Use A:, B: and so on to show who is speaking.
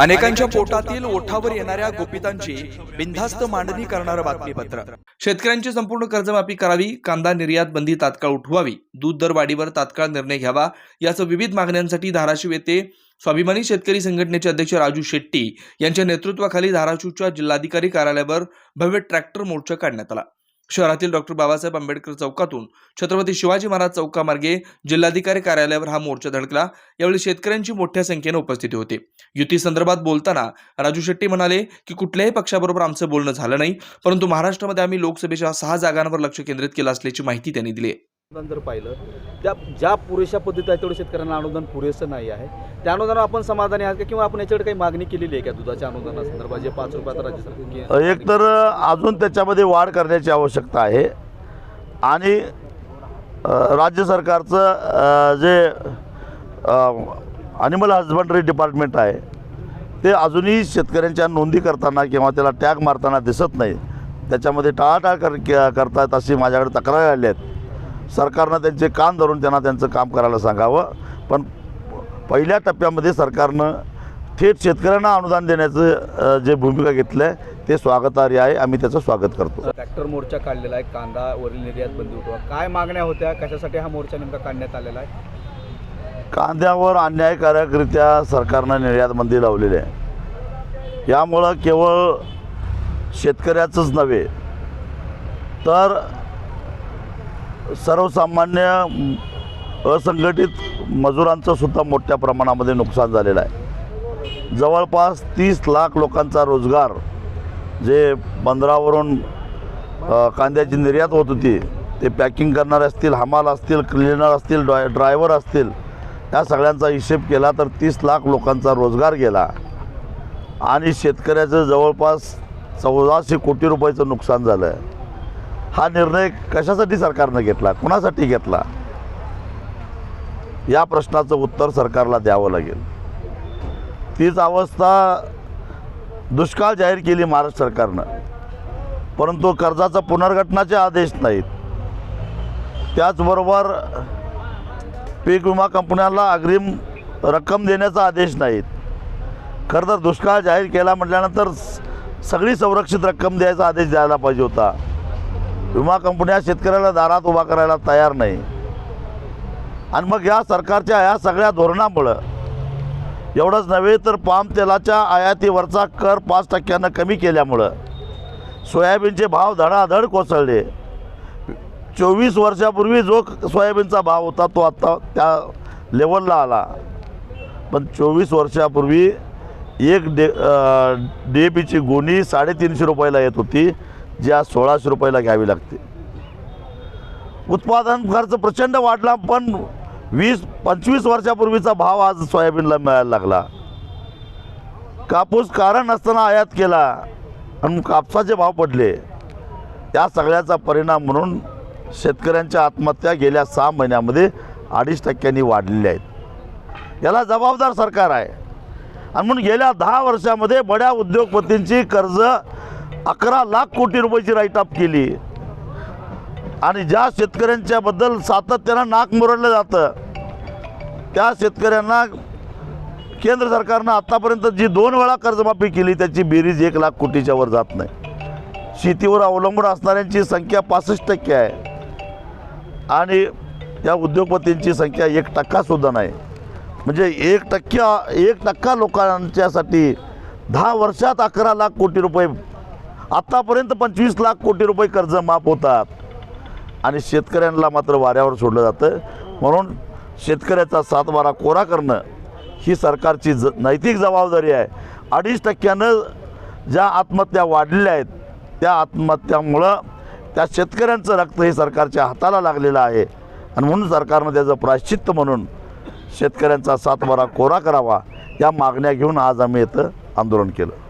A: अनेकांच्या पोटातील ओठावर येणाऱ्या गोपितांची बिनधास्त मांडणी करणारं बातमीपत्र. शेतकऱ्यांची संपूर्ण कर्जमाफी करावी कांदा निर्यात बंदी तात्काळ उठवावी दूध दर वाढीवर तात्काळ निर्णय घ्यावा यासह विविध मागण्यांसाठी धाराशिव येथे स्वाभिमानी शेतकरी संघटनेचे अध्यक्ष राजू शेट्टी यांच्या नेतृत्वाखाली धाराशिवच्या जिल्हाधिकारी कार्यालयावर भव्य ट्रॅक्टर मोर्चा काढण्यात आला. शहरातील डॉक्टर बाबासाहेब आंबेडकर चौकातून छत्रपती शिवाजी महाराज चौकामार्गे जिल्हाधिकारी कार्यालयावर हा मोर्चा धडकला. यावेळी शेतकऱ्यांची मोठ्या संख्येने उपस्थिती होती. युती संदर्भात बोलताना राजू शेट्टी म्हणाले की कुठल्याही पक्षाबरोबर आमचं बोलणं झालं नाही परंतु महाराष्ट्रामध्ये आम्ही लोकसभेच्या सहा जागांवर लक्ष केंद्रित केलं असल्याची माहिती त्यांनी दिली
B: अनुदान जर पाहिलं त्या ज्या पुरेशा पद्धती आहे तेवढं शेतकऱ्यांना अनुदान पुरेसं नाही आहे. त्या अनुदानावर आपण समाधानी आहात का? किंवा आपण याच्याकडे काही मागणी केलेली आहे का दुधाच्या अनुदानासंदर्भात? जे पाच रुपयात राज्य सरकार
C: एक तर अजून त्याच्यामध्ये वाढ करण्याची आवश्यकता आहे. आणि राज्य सरकारचं जे ॲनिमल हजबंडरी डिपार्टमेंट आहे ते अजूनही शेतकऱ्यांच्या नोंदी करताना किंवा त्याला टॅग मारताना दिसत नाही. त्याच्यामध्ये टाळाटाळ कर करतायत अशी माझ्याकडे तक्रारी आली आहेत. सरकारनं त्यांचे कान धरून त्यांना त्यांचं काम करायला सांगावं. पण पहिल्या टप्प्यामध्ये सरकारनं थेट शेतकऱ्यांना अनुदान देण्याचं जे भूमिका घेतलं आहे ते स्वागतार्ह आहे. आम्ही त्याचं स्वागत करतो.
B: ट्रॅक्टर मोर्चा काढलेला आहे कांदा वरील निर्यात बंदी उठवा काय मागण्या होत्या? कशासाठी हा मोर्चा नेमका काढण्यात आलेला आहे?
C: कांद्यावर अन्यायकारकरित्या सरकारनं निर्यात बंदी लावलेली आहे. यामुळं केवळ शेतकऱ्याचंच नव्हे तर सर्वसामान्य असंघटित मजुरांचं सुद्धा मोठ्या प्रमाणामध्ये नुकसान झालेलं आहे. जवळपास तीस लाख लोकांचा रोजगार जे बंदरावरून कांद्याची निर्यात होत होती ते पॅकिंग करणारे असतील हमाल असतील क्लिनर असतील ड्राय ड्रायव्हर असतील या सगळ्यांचा हिशेब केला तर तीस लाख लोकांचा रोजगार गेला. आणि शेतकऱ्याचं जवळपास चौदाशे कोटी रुपयाचं नुकसान झालं आहे हा निर्णय कशासाठी सरकारनं घेतला? कुणासाठी घेतला? या प्रश्नाचं उत्तर सरकारला द्यावं लागेल. तीच अवस्था दुष्काळ जाहीर केली महाराष्ट्र सरकारनं. परंतु कर्जाचा पुनर्गठनाचे आदेश नाहीत. त्याचबरोबर पीक विमा कंपन्यांना अग्रिम रक्कम देण्याचा आदेश नाहीत. खरं तर दुष्काळ जाहीर केला म्हटल्यानंतर सगळी संरक्षित रक्कम द्यायचा आदेश द्यायला पाहिजे होता. विमा कंपन्या शेतकऱ्याला दारात उभा करायला तयार नाही. आणि मग या सरकारच्या या सगळ्या धोरणामुळं एवढंच नव्हे तर पाम तेलाच्या आयातीवरचा कर पाच टक्क्यानं कमी केल्यामुळं सोयाबीनचे भाव धडाधड कोसळले. चोवीस वर्षापूर्वी जो सोयाबीनचा भाव होता तो आत्ता त्या लेवलला आला. पण चोवीस वर्षापूर्वी एक डे डी ए पीची गोणी साडेतीनशे रुपयाला येत होती. जी आज सोळाशे रुपयाला घ्यावी लागते. उत्पादन खर्च प्रचंड वाढला पण वीस पंचवीस वर्षापूर्वीचा भाव आज सोयाबीनला मिळायला लागला. कापूस कारण असताना आयात केला आणि कापसाचे भाव पडले. त्या सगळ्याचा परिणाम म्हणून शेतकऱ्यांच्या आत्महत्या गेल्या सहा महिन्यामध्ये अडीच टक्क्यांनी वाढलेल्या आहेत. याला जबाबदार सरकार आहे. आणि म्हणून गेल्या दहा वर्षामध्ये बड्या उद्योगपतींची कर्ज अकरा लाख कोटी रुपयाची राईटअप केली. आणि ज्या शेतकऱ्यांच्याबद्दल सातत्यानं नाक मुरडलं जातं त्या शेतकऱ्यांना केंद्र सरकारनं आत्तापर्यंत जी दोन वेळा कर्जमाफी केली त्याची बेरीज एक लाख कोटीच्या वर जात नाही. शेतीवर अवलंबून असणाऱ्यांची संख्या पासष्ट टक्के आहे. आणि या उद्योगपतींची संख्या एक टक्कासुद्धा नाही. म्हणजे एक टक्क्या एक टक्का लोकांच्यासाठी दहा वर्षात अकरा लाख कोटी रुपये आत्तापर्यंत पंचवीस लाख कोटी रुपये कर्ज माफ होतात. आणि शेतकऱ्यांना मात्र वाऱ्यावर सोडलं जातं. म्हणून शेतकऱ्याचा सातबारा कोरा करणं ही सरकारची ज नैतिक जबाबदारी आहे. अडीच टक्क्यानं ज्या आत्महत्या वाढलेल्या आहेत त्या आत्महत्यामुळं त्या शेतकऱ्यांचं रक्त हे सरकारच्या हाताला लागलेलं आहे. आणि म्हणून सरकारनं त्याचं प्रायश्चित्त म्हणून शेतकऱ्यांचा सातबारा कोरा करावा या मागण्या घेऊन आज आम्ही इथं आंदोलन केलं.